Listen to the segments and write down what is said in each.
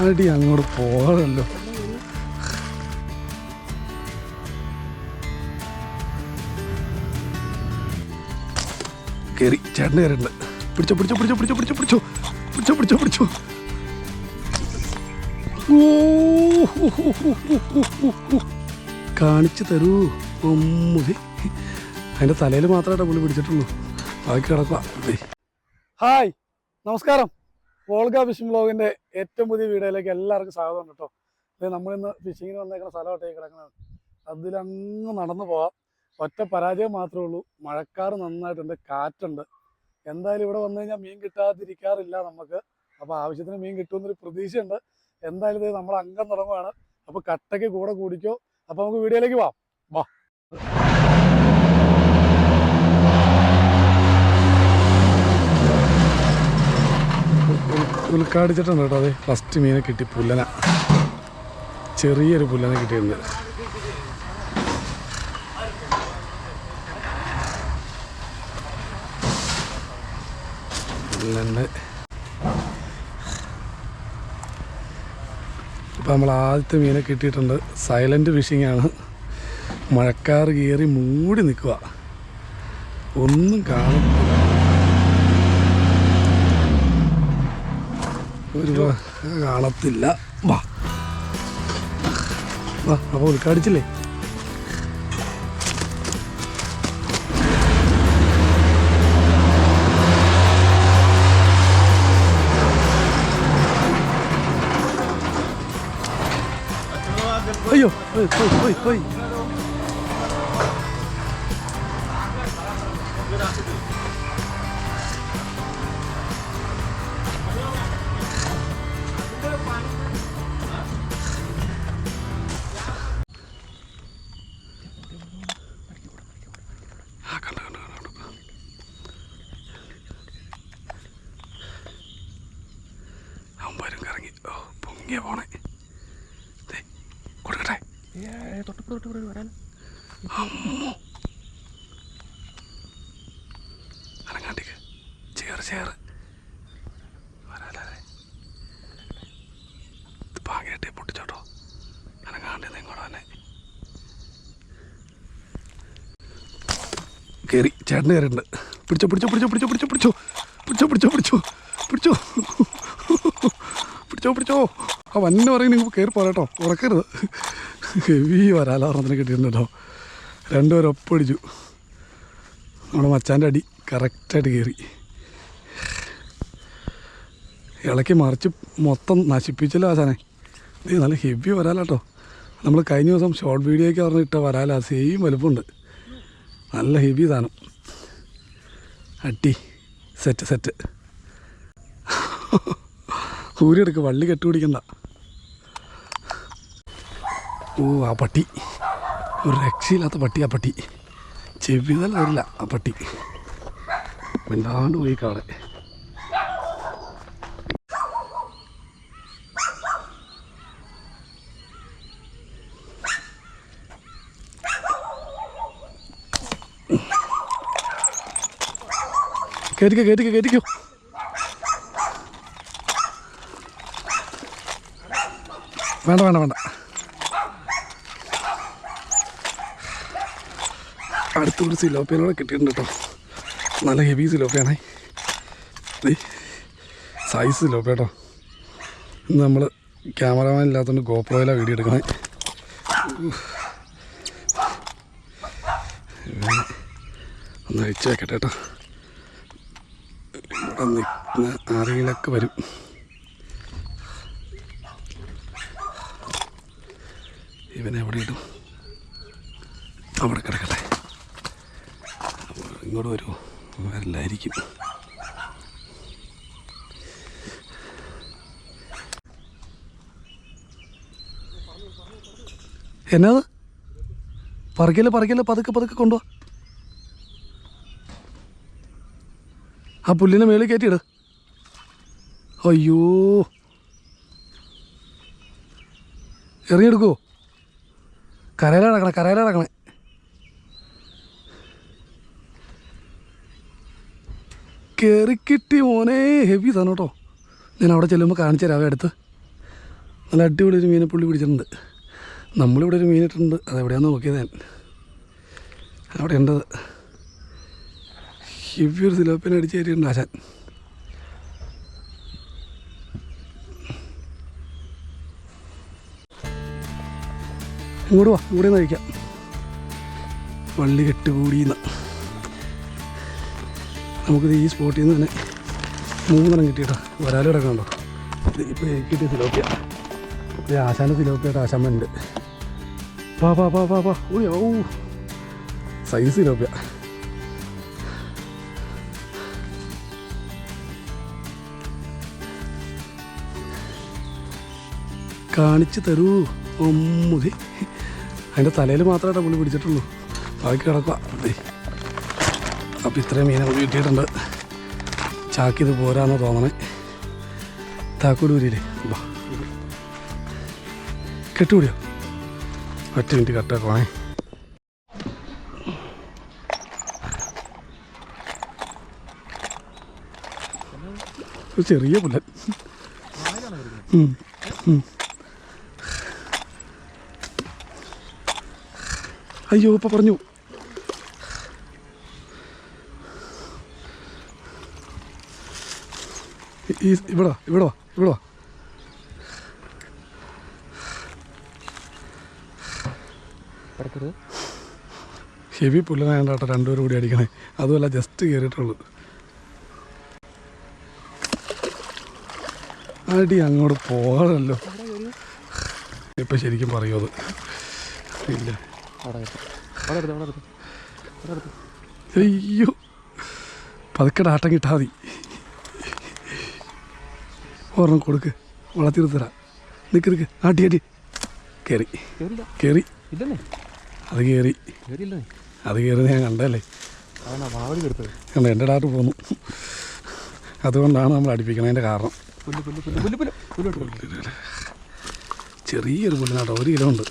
അടി അങ്ങോട്ട് പോകാറല്ലോ കേറി ചേട്ടൻ കയറിണ്ട് പിടിച്ചോ പിടിച്ചോ പിടിച്ചോ പിടിച്ചോ പിടിച്ചോ പിടിച്ചോ പിടിച്ചോ പിടിച്ചോ പിടിച്ചോ. കാണിച്ചു തരൂ ഒമ്മുതി അതിന്റെ തലയിൽ മാത്രമായിട്ടാണ് പുള്ളി പിടിച്ചിട്ടുള്ളൂ. ബാക്കി കിടക്കുക ഹായ് നമസ്കാരം. വോൾഗ ഫിഷിംഗ് ബ്ലോഗിന്റെ ഏറ്റവും പുതിയ വീഡിയോയിലേക്ക് എല്ലാവർക്കും സ്വാഗതം കേട്ടോ. ഇത് നമ്മളിന്ന് ഫിഷിങ്ങിന് വന്നേക്കുന്ന സ്ഥലമായിട്ട് കിടക്കുന്നത്. അതിലങ്ങ് നടന്നു പോവാം. ഒറ്റ പരാജയം മാത്രമേ ഉള്ളൂ. മഴക്കാറ് നന്നായിട്ടുണ്ട് കാറ്റുണ്ട്. എന്തായാലും ഇവിടെ വന്നു കഴിഞ്ഞാൽ മീൻ കിട്ടാതിരിക്കാറില്ല നമുക്ക്. അപ്പോൾ ആവശ്യത്തിന് മീൻ കിട്ടുമെന്നൊരു പ്രതീക്ഷയുണ്ട്. എന്തായാലും ഇത് നമ്മൾ അംഗം തുടങ്ങുകയാണ് അപ്പോൾ കട്ടയ്ക്ക് കൂടെ കൂടിക്കോ. അപ്പോൾ നമുക്ക് വീഡിയോയിലേക്ക് പോവാം. വാ. ഉൽക്കാടിച്ചിട്ടുണ്ട് കേട്ടോ അതെ. ഫസ്റ്റ് മീനെ കിട്ടി പുല്ലന. ചെറിയൊരു പുല്ലന കിട്ടിയിട്ടുണ്ട്. ഇപ്പം നമ്മൾ ആദ്യത്തെ മീനെ കിട്ടിയിട്ടുണ്ട്. സൈലന്റ് ഫിഷിംഗ് ആണ്. മഴക്കാർ കയറി മൂടി നിൽക്കുക. ഒന്നും കാണും ഒരു കാണത്തില്ല. വാ. വാ അപ്പോൾ ഉൾക്കാടിച്ചില്ലേ അയ്യോ ഓയ് ഓയ് ഓയ് ഓയ് ചേറ് വരാലേ. പാങ്ങേട്ടെ പൊട്ടിച്ചോട്ടോ അനങ്ങാണ്ട് നിങ്ങോട്ട് തന്നെ കയറി ചേട്ടൻ കയറിയിട്ടുണ്ട്. പിടിച്ചോ പിടിച്ചോ പിടിച്ചോ പിടിച്ചോ പിടിച്ചോ പിടിച്ചോ. പിടിച്ചോ പിടിച്ചോ പിടിച്ചോ പിടിച്ചോ. പിടിച്ചോ പിടിച്ചോ. ആ വന്നെ പറയും നിങ്ങൾ കയറി പോരാട്ടോ ഉറക്കരുത്. ഹെവി വരാലാറത്തിന് കിട്ടിയിട്ടുണ്ട് കേട്ടോ രണ്ടുപേരും ഒപ്പടിച്ചു നമ്മുടെ മച്ചാന്റെ അടി കറക്റ്റായിട്ട് കയറി ഇളക്കി മറിച്ച് മൊത്തം നശിപ്പിച്ചല്ലോ ആശാനെ ഇത് നല്ല ഹെവി വരാലാട്ടോ. നമ്മൾ കഴിഞ്ഞ ദിവസം ഷോർട്ട് വീഡിയോയ്ക്ക് പറഞ്ഞിട്ട വരാല സെയിം വലുപ്പമുണ്ട് നല്ല ഹെവി സാധനം. അട്ടി സെറ്റ് സെറ്റ് ഊരിയെടുക്ക് വള്ളി കെട്ടുപിടിക്കണ്ട ഓ ആ പട്ടി. ഒരു രക്ഷയില്ലാത്ത പട്ടി ആ പട്ടി. ചെവിതല്ല ആ പട്ടി. മിണ്ടാണ്ട് പോയി കാടെ കയറ്റിക്കോ കയറ്റിക്കോ കയറ്റിക്കോ വേണ്ട വേണ്ട വേണ്ട. അടുത്തൊരു സിലോപ്പിയനോടെ കിട്ടിയിട്ടുണ്ട് കേട്ടോ. നല്ല ഹെവി സിലോപ്പിയാണേ. സൈസ് സിലോപ്പ കേട്ടോ. ഇന്ന് നമ്മൾ ക്യാമറമാൻ ഇല്ലാത്തതുകൊണ്ട് ഗോപ്രോയിലാണ് വീഡിയോ എടുക്കണേ. ഒന്ന് അഴിച്ചു വെക്കട്ടെ കേട്ടോ. നിൽക്കുന്ന ആരെങ്കിലൊക്കെ വരും. ഇവനെ എവിടെ ഇടും? അവിടെ കിടക്കട്ടെ. ഇങ്ങോട്ട് വരുമോ വരില്ലായിരിക്കും. എന്നാ? പറക്കില്ല പറക്കില്ല പതുക്കെ പതുക്കെ കൊണ്ടുവാ. ആ പുല്ലിനെ മേളിൽ കയറ്റിയിട്. അയ്യോ. എറിഞ്ഞെടുക്കുവോ? കരയിലടക്കണേ കരയിലടക്കണേ കയറി കിട്ടി മോനെ ഹെവി സാധനം കേട്ടോ ഞാൻ അവിടെ ചെല്ലുമ്പോൾ കാണിച്ചു തരാം അടുത്ത് നല്ല അടിപൊളി ഒരു മീനെ പുള്ളി പിടിച്ചിട്ടുണ്ട്. നമ്മളിവിടെ ഒരു മീനിട്ടുണ്ട് അതെവിടെയാണെന്ന് നോക്കിയത് ഞാൻ. അവിടെ ഉണ്ടത്. ഹെവി ഒരു സിലോപ്പിനെ അടിച്ച് കയറിയിട്ടുണ്ട് ആശാൻ ഇങ്ങോട്ട് വാ ഇവിടെ നിന്ന് വള്ളി കെട്ട് കെട്ടുകൂടിയെന്ന്. നമുക്കിത് ഈ സ്പോട്ടിൽ നിന്ന് തന്നെ മൂന്നെണ്ണം കിട്ടിയിട്ടോ. വരാലും കിടക്കണുണ്ടോ ഇത് ഇപ്പോൾ കിട്ടിയ സിലോപ്പിയ ഇത് ആശാന്റെ സിലോപ്പിയായിട്ട് ആശാമ്മയുണ്ട് ഉണ്ട്. പാ പാ പാ പാ പാ ഓ സൈസ് സിലോപ്പിയ കാണിച്ചു തരൂ. ഒമ്മുതി അതിന്റെ തലയിൽ മാത്രമേ പുള്ളി പിടിച്ചിട്ടുള്ളൂ. ബാക്കി കിടക്കുക അപ്പം ഇത്രയും മീനെ നമുക്ക് കിട്ടിയിട്ടുണ്ട്. ചാക്കിത് പോരാന്ന് തോന്നണേ. താക്കോലൂരിയില്ലേ വാ. കെട്ടുകൂടിയോ ഒറ്റ മിനിറ്റ് കട്ടാക്കണേ ഒരു ചെറിയ പുല്ലൻ. അയ്യോ ഇപ്പൊ പറഞ്ഞു. ഈ- ഇവിടെ ഇവിടെ ഹെവി പുല്ലനായണ്ട കേട്ടോ രണ്ടുപേരും കൂടി അടിക്കണേ. അതുമല്ല ജസ്റ്റ് കയറിയിട്ടുള്ളൂ അടി അങ്ങോട്ട് പോകാറല്ലോ ഇപ്പം ശരിക്കും പറയൂ അത്. ഇല്ല. അയ്യോ. പതുക്കെ ആട്ടം കിട്ടാ മതി. ഒരെണ്ണം കൊടുക്ക്. വളർത്തിരുത്തരാ നിൽക്ക് ആട്ടി ആട്ടി. കയറി കയറി അത് കയറി അത് കയറി ഞാൻ കണ്ടല്ലേ കണ്ട എന്റെ ഡാട്ട് പോന്നു. അതുകൊണ്ടാണ് നമ്മൾ അടിപ്പിക്കണതിന്റെ കാരണം. ചെറിയൊരു പുല്ലിനാട്ടോ ഒരു കിലോ ഉണ്ട്.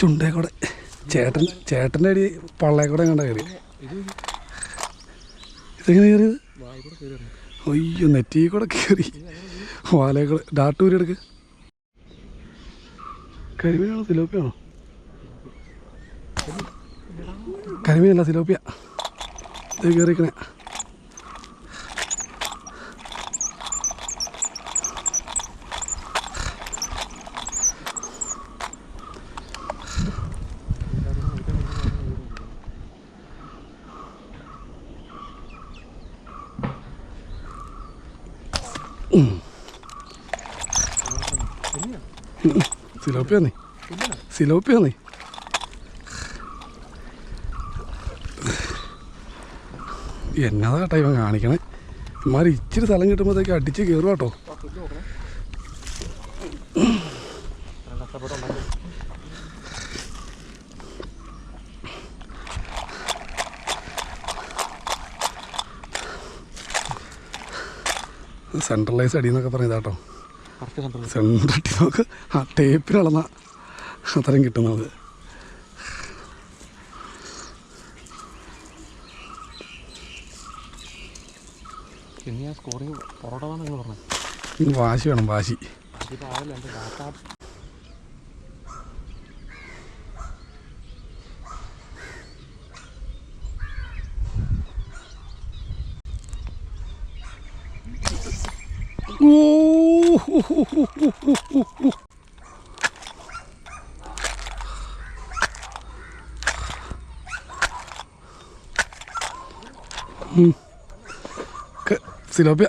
ചുണ്ടേ കൂടെ ചേട്ടൻ ചേട്ടന്റെ അടി പള്ളേ കൂടെ കയറി. ഇതെങ്ങനെ കയറിയത്? അയ്യോ നെറ്റി കൂടെ കയറി. വാലേ കൂടെ ഡാട്ടൂരി എടുക്ക്. കരിമീനാണോ സിലോപ്പിയാണോ? കരിമീനല്ല സിലോപ്പിയ. ഇത് കയറിക്കണേ സിലോപ്പിയാന്നേ. സിലോപ്പിയാന്നേ. എന്നതാ കേട്ടോ ഇവൻ കാണിക്കണേ? ഇമാരി ഇച്ചിരി സ്ഥലം കിട്ടുമ്പോഴത്തേക്ക് അടിച്ച് കയറും കേട്ടോ സെൻട്രലൈസ് അടി പറഞ്ഞതാട്ടോ പറഞ്ഞതാ അടി നോക്ക്. ആ ടേപ്പിൽ അളന്ന. അത്രയും കിട്ടുന്നത് വാശി വേണം വാശി. സിലോപ്പിയ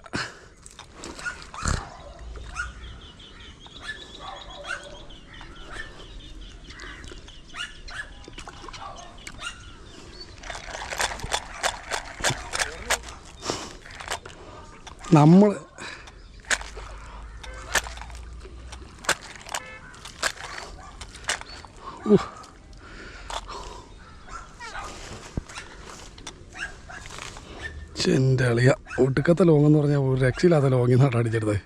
നമ്മൾ എന്റെ അളിയ. ഒടുക്കത്തെ ലോങ്ങെന്ന് പറഞ്ഞാൽ ഒരു രക്ഷയില്ലാത്ത ലോങ്ങിൽ നിന്നാണ് അടിച്ചെടുത്തത്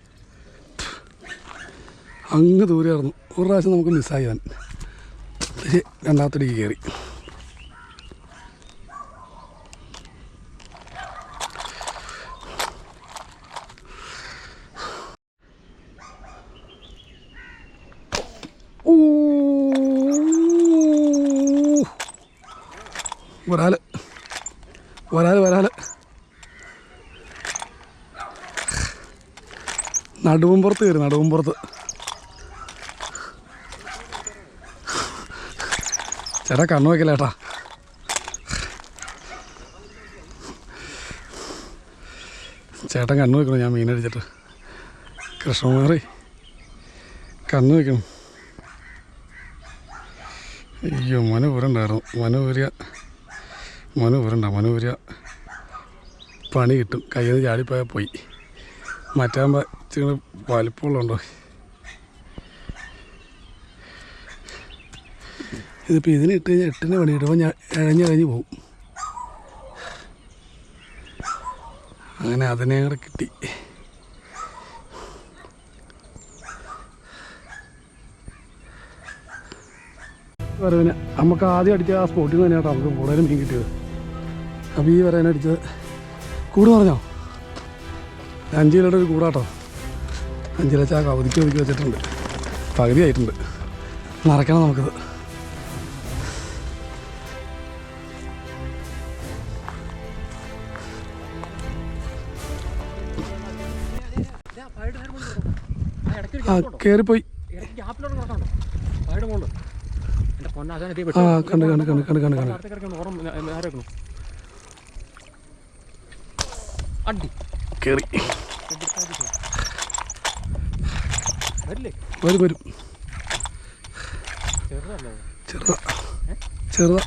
അങ്ങ് ദൂരെയായിരുന്നു ഒരു പ്രാവശ്യം നമുക്ക് മിസ്സായി അവൻ. രണ്ടാമത്തടിക്ക് കയറി. വരാൽ വരാൽ വരാൽ നടുവുംപുറത്ത് കയറി നടുവുംപുറത്ത് ചേട്ടാ കണ്ണു വയ്ക്കല ചേട്ടാ ചേട്ടൻ കണ്ണു വെക്കണം ഞാൻ മീനടിച്ചിട്ട് കൃഷ്ണകുമാറി കണ്ണു വെക്കണം അയ്യോ മനു ഊരുണ്ടായിരുന്നു മനു ഊരിയ മനു ഊരണ്ട മനു ഊരിയ പണി കിട്ടും. കയ്യിൽ നിന്ന് ചാടിപ്പോയാൽ പോയി. മറ്റാകുമ്പോൾ ഇച്ചിരി വലിപ്പമുള്ളതുണ്ടോ? ഇതിപ്പോൾ ഇതിന് ഇട്ട് കഴിഞ്ഞാൽ എട്ടിന് പണി കിട്ടുമ്പോൾ ഞാൻ ഇഴഞ്ഞിഴഞ്ഞ് പോകും അങ്ങനെ അതിനെ കൂടെ കിട്ടി. വരവിന് നമുക്ക് ആദ്യം അടിച്ച ആ സ്പോട്ടിൽ നിന്ന് തന്നെയാണ് നമുക്ക് കൂടുതലും മീൻ കിട്ടിയത്. അപ്പോൾ ഈ വരാനടിച്ചത് കൂട് പറഞ്ഞോ? അഞ്ച് കിലോയുടെ ഒരു കൂടാട്ടോ. അഞ്ച് കിലോ ചാക്ക ഒതുക്കി ഒതുക്കി വെച്ചിട്ടുണ്ട്. പകുതി ആയിട്ടുണ്ട് നിറയ്ക്കണം നമുക്കിത്. ആ കയറിപ്പോയി ആ കണ്ട് കണ്ട് കണ്ട് കണ്ട് കണ്ട് കണ്ട്. അടി. കയറി വരും വരും. ചെറുതാ. ചെറുതാ.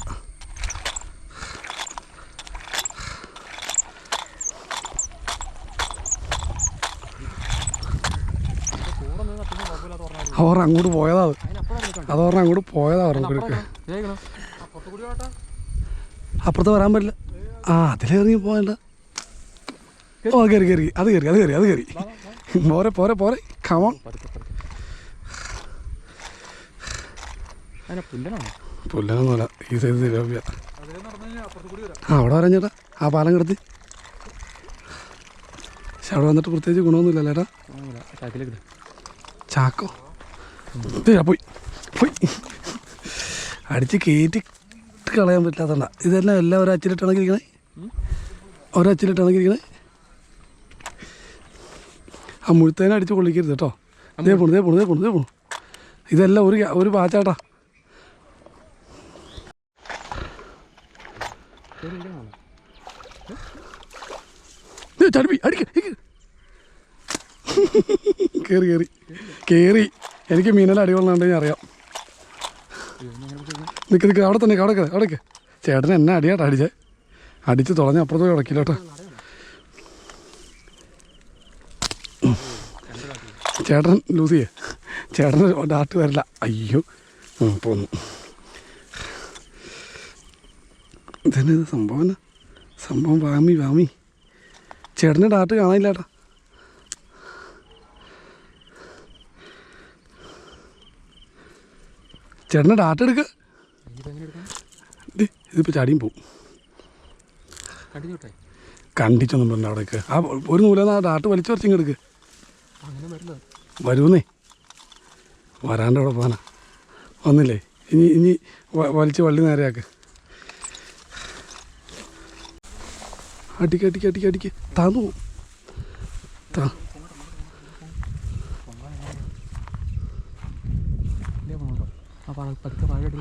അവർ അങ്ങോട്ട് പോയതാ അത്. അത് പറഞ്ഞാൽ അങ്ങോട്ട് പോയതാ പറഞ്ഞു അപ്പുറത്ത് വരാൻ പറ്റില്ല. ആ അതിലേറി പോകണ്ട. ഓ കയറി കയറി അത് കയറി അത് കയറി അത് കയറി പോരെ പോരെ പോരെ. കമോൺ പുല്ലനൊന്നുമല്ല. ഈ സൈഡ് ആ അവിടെ വരാൻ ചേട്ടാ. ആ പാലം കിടത്തി. പക്ഷെ അവിടെ വന്നിട്ട് പ്രത്യേകിച്ച് ഗുണമൊന്നുമില്ല ചേട്ടാ? ചാക്കോ? പോയി. പോയി. അടിച്ച് കയറ്റി കളയാൻ പറ്റാത്തണ്ട ഇതെല്ലാം എല്ലാം ഒരച്ചിലിട്ടാണെങ്കിൽ ഇരിക്കണേ? ഒരച്ചിലിട്ടാണെങ്കിൽ ഇരിക്കണേ? ആ മുഴുത്തേനെ അടിച്ച് കൊള്ളിക്കരുത് കേട്ടോ. ഇതേ പോണു ഇതേ പോണു ഇതേ പോണു ഇതേ പോണു. ഇതെല്ലാം ഒരു ഒരു പാച്ചാട്ടാ കേറി കയറി കയറി എനിക്ക് മീനെല്ലാം അടികൊള്ളാണ്ട് ഞാൻ അറിയാം. നിൽക്ക് നിൽക്ക് അവിടെ തന്നെ അവിടെ അവിടെ. ചേട്ടൻ എന്നെ അടിയാട്ടാ അടിച്ചേ. അടിച്ച് തുളഞ്ഞ് അപ്പുറത്തോട്ട് പോയി ഉടക്കില്ല കേട്ടോ. ചേട്ടൻ ലൂസ് ചെയ്യേ ചേട്ടന് ഡാർട്ട് വരില്ല. അയ്യോ. പോന്നു. ഇതന്നെ ഇത് സംഭവം? സംഭവം വാമി വാമി. ചേട്ടന് ഡാർട്ട് കാണാനില്ല ചേട്ടാ ചേട്ടന് ഡാർട്ട് എടുക്ക. ഇതിപ്പോൾ ചാടിയും പോവും. കണ്ടിച്ചൊന്നും പറഞ്ഞ അവിടേക്ക്. ആ ഒരു നൂലെന്ന് ആ ഡാട്ട് വലിച്ചു പറിച്ചിങ് അങ്ങനെ വരില്ല. വരുന്നേ വരാണ്ട് അവിടെ പോകാനാ. വന്നില്ലേ? ഇനി ഇനി വലിച്ച് വള്ളി നേരെയാക്ക്. അടിക്ക് അടിക്ക് അടിക്ക് അടിക്ക്. താന്നു. താ.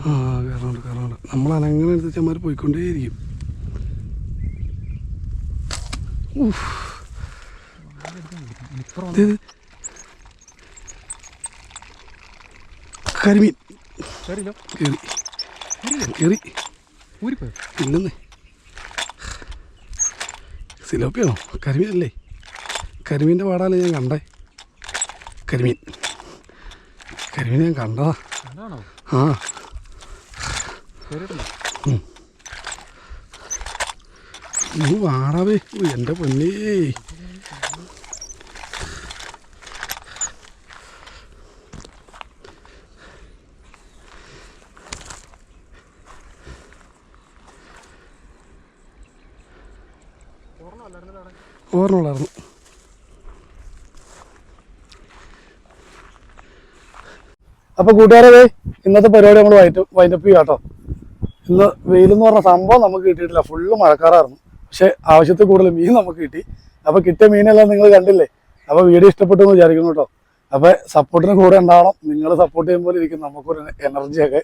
ആ കയറുന്നുണ്ട് കയറുന്നുണ്ട് നമ്മൾ അനങ്ങനെ എടുത്തമാർ പോയിക്കൊണ്ടേയിരിക്കും. ഊഫ്. കരിമീൻ. കയറി കയറി സിലോപ്പിയാണോ? കരിമീനല്ലേ? കരിമീന്റെ പാടാണ് ഞാൻ കണ്ടേ. കരിമീൻ. കരിമീൻ ഞാൻ കണ്ടതാ. ആ. വാടാവേ എന്റെ പൊന്നേ. ഓർമ്മയുള്ളായിരുന്നു അപ്പൊ കൂട്ടുകാരെ ഇന്നത്തെ പരിപാടി നമ്മൾ വൈൻഡ് വൈൻഡപ്പ് ചെയ്യാം കേട്ടോ ഇന്ന് വെയിലെന്ന് പറഞ്ഞ സംഭവം നമുക്ക് കിട്ടിയിട്ടില്ല. ഫുള്ള് മഴക്കാറായിരുന്നു. പക്ഷെ ആവശ്യത്തിൽ കൂടുതൽ മീൻ നമുക്ക് കിട്ടി. അപ്പൊ കിട്ടിയ മീനെല്ലാം നിങ്ങൾ കണ്ടില്ലേ? അപ്പൊ വീഡിയോ ഇഷ്ടപ്പെട്ടു എന്ന് വിചാരിക്കുന്നു കേട്ടോ. അപ്പൊ സപ്പോർട്ടിന് കൂടെ ഉണ്ടാവണം. നിങ്ങൾ സപ്പോർട്ട് ചെയ്യുമ്പോൾ ഇരിക്കും. നമുക്കൊരു എനർജിയൊക്കെ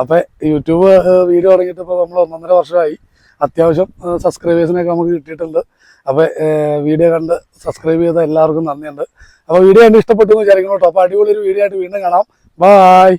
അപ്പൊ യൂട്യൂബ് വീഡിയോ തുടങ്ങിയിട്ട് ഇപ്പോൾ നമ്മൾ ഒന്നൊന്നര വർഷമായി. അത്യാവശ്യം സബ്സ്ക്രൈബേഴ്സിനൊക്കെ നമുക്ക് കിട്ടിയിട്ടുണ്ട്. അപ്പൊ വീഡിയോ കണ്ട് സബ്സ്ക്രൈബ് ചെയ്ത എല്ലാവർക്കും നന്ദിയുണ്ട്. അപ്പോൾ വീഡിയോ കണ്ട് ഇഷ്ടപ്പെട്ടു എന്ന് വിചാരിക്കുന്നു കേട്ടോ. അപ്പൊ അടിപൊളി ഒരു വീഡിയോ ആയിട്ട് വീണ്ടും കാണാം. ബായ്